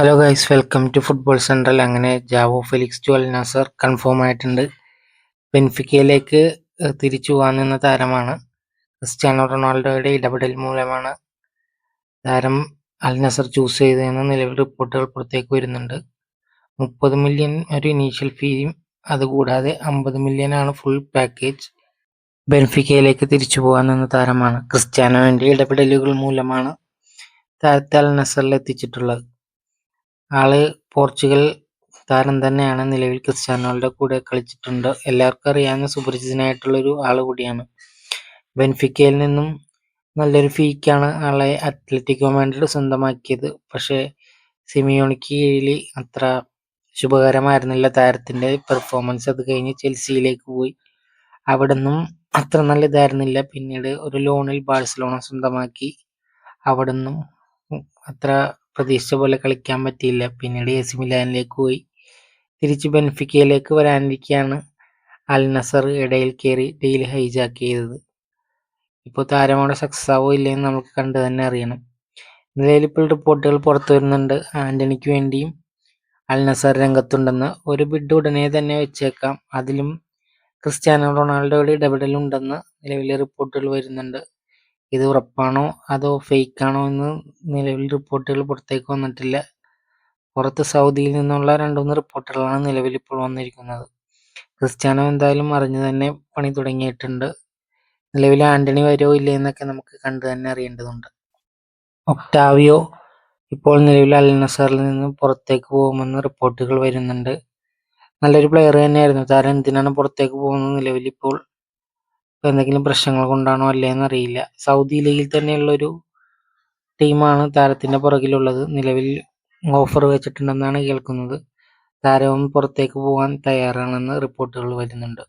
Hello guys welcome to football central അങ്ങനെ Joao Felix Al Nassr confirm ആയിട്ടുണ്ട്. ബെൻഫിക്കയിലേക്ക് തിരിച്ചു പോകാൻ നിന്ന താരമാണ് ക്രിസ്ത്യാനോ റൊണാൾഡോയുടെ ഇടപെടൽ മൂലമാണ് താരം അൽ നസർ ചൂസ് ചെയ്തതെന്ന് നിലവിൽ റിപ്പോർട്ടുകൾ പുറത്തേക്ക് വരുന്നുണ്ട്. മുപ്പത് മില്യൺ ഒരു ഇനീഷ്യൽ ഫീയും അതുകൂടാതെ അമ്പത് മില്യൺ ആണ് ഫുൾ പാക്കേജ് ബെൻഫിക്കയിലേക്ക് തിരിച്ചു പോകാൻ നിന്ന താരമാണ് ക്രിസ്ത്യാനോവിന്റെ ഇടപെടലുകൾ മൂലമാണ് താരത്തെ അൽ നസറിൽ എത്തിച്ചിട്ടുള്ളത്. ആൾ പോർച്ചുഗൽ താരം തന്നെയാണ്. നിലവിൽ ക്രിസ്ത്യാനോയുടെ കൂടെ കളിച്ചിട്ടുണ്ട്. എല്ലാവർക്കും അറിയാവുന്ന സുപരിചിതനായിട്ടുള്ള ഒരു ആൾ കൂടിയാണ്. ബെൻഫിക്കയിൽ നിന്നും നല്ലൊരു ഫീക്കാണ് ആളെ അത്ലറ്റിക്കോ മാൻഡ്രിഡ് സ്വന്തമാക്കിയത്. പക്ഷേ സിമിയോണിക്ക് കീഴിൽ അത്ര ശുഭകരമായിരുന്നില്ല താരത്തിന്റെ പെർഫോമൻസ്. അത് കഴിഞ്ഞ് ചെൽസിയിലേക്ക് പോയി. അവിടെ നിന്നും അത്ര നല്ല ഇതായിരുന്നില്ല പിന്നീട് ഒരു ലോണിൽ ബാഴ്സലോണ സ്വന്തമാക്കി. അവിടെ നിന്നും അത്ര പ്രതീക്ഷിച്ച പോലെ കളിക്കാൻ പറ്റിയില്ല. പിന്നീട് എ സി മിലാനിലേക്ക് പോയി. തിരിച്ച് ബെൻഫിക്കയിലേക്ക് വരാനിരിക്കുകയാണ് അൽ നസർ ഇടയിൽ കയറി ഡീൽ ഹൈജാക്ക് ചെയ്തത്. ഇപ്പോൾ താരമോടെ സക്സസ് ആവോ ഇല്ലയെന്ന് നമുക്ക് കണ്ടു തന്നെ അറിയണം. നിലവിൽ ഇപ്പോൾ റിപ്പോർട്ടുകൾ പുറത്തു വരുന്നുണ്ട്. ആന്റണിക്ക് വേണ്ടിയും അൽ നസർ രംഗത്തുണ്ടെന്ന് ഒരു ബിഡ് ഉടനെ തന്നെ വെച്ചേക്കാം. അതിലും ക്രിസ്ത്യാനോ റൊണാൾഡോയുടെ ഇടപെടലുണ്ടെന്ന് നിലവിലെ റിപ്പോർട്ടുകൾ വരുന്നുണ്ട്. ഇത് ഉറപ്പാണോ? അതോ ഫേക്കാണോ എന്ന് നിലവിൽ റിപ്പോർട്ടുകൾ പുറത്തേക്ക് വന്നിട്ടില്ല. പുറത്ത് സൗദിയിൽ നിന്നുള്ള രണ്ടുമൂന്ന് റിപ്പോർട്ടുകളാണ് നിലവിൽ ഇപ്പോൾ വന്നിരിക്കുന്നത്. ക്രിസ്ത്യാനോ എന്തായാലും അറിഞ്ഞു തന്നെ പണി തുടങ്ങിയിട്ടുണ്ട്. നിലവിൽ ആന്റണി വരുമോ ഇല്ലേ എന്നൊക്കെ നമുക്ക് കണ്ടു തന്നെ അറിയേണ്ടതുണ്ട്. ഒക്ടാവിയോ ഇപ്പോൾ നിലവിൽ അൽ നസറിൽ നിന്ന് പുറത്തേക്ക് പോകുമെന്ന് റിപ്പോർട്ടുകൾ വരുന്നുണ്ട്. നല്ലൊരു പ്ലെയർ തന്നെയായിരുന്നു. താരം എന്തിനാണ് പുറത്തേക്ക് പോകുന്നത് നിലവിൽ ഇപ്പോൾ? എന്തെങ്കിലും പ്രശ്നങ്ങൾ കൊണ്ടാണോ അല്ലേ എന്നറിയില്ല. സൗദി ലീഗിൽ തന്നെയുള്ള ഒരു ടീമാണ് താരത്തിന്റെ പുറകിലുള്ളത്. നിലവിൽ ഓഫർ വെച്ചിട്ടുണ്ടെന്നാണ് കേൾക്കുന്നത്. താരവും പുറത്തേക്ക് പോകാൻ തയ്യാറാണെന്ന് റിപ്പോർട്ടുകൾ വരുന്നുണ്ട്.